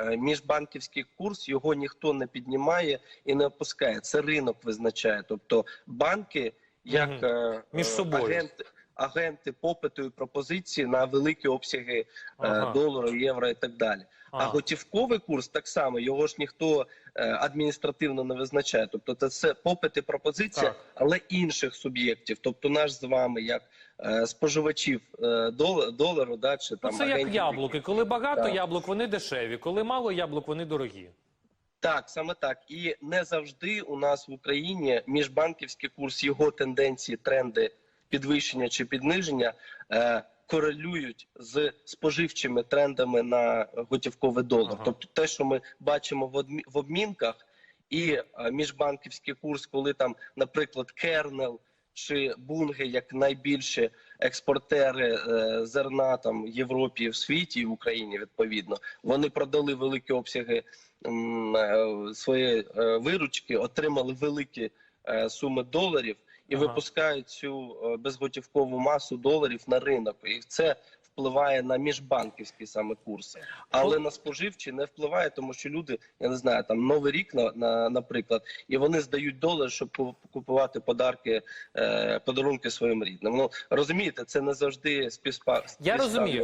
е, міжбанківський курс його ніхто не піднімає і не опускає. Це ринок визначає. Тобто банки, як е, Між собою. агенти, агенти попиту і пропозиції на великі обсяги е, Ага. долару, євро і так далі. А Ага. готівковий курс так само його ж ніхто е, адміністративно не визначає. Тобто, це все попит і пропозиція, Так. але інших суб'єктів. Тобто, наш з вами, як е, споживачів дол- долару, да чи Ну, там це як яблуки. Коли багато Так. яблук, вони дешеві. Коли мало яблук, вони дорогі. Так, саме так. І не завжди у нас в Україні міжбанківський курс, його тенденції, тренди підвищення чи підниження е, корелюють з споживчими трендами на готівковий долар. Ага. Тобто, те, що ми бачимо в, обмінках, і е, міжбанківський курс, коли там, наприклад, Кернел чи Бунги, як найбільші експортери е, зерна там в Європі, в світі і в Україні відповідно, вони продали великі обсяги е, своєї е, виручки, отримали великі е, суми доларів і Ага. випускають цю е, безготівкову масу доларів на ринок. І це впливає на міжбанківські саме курси, але на споживчі не впливає, тому що люди, я не знаю, там новий рік на, на наприклад, і вони здають долар, щоб ку- купувати подарки, е, подарунки своїм рідним. Ну розумієте, це не завжди співспа. Я розумію.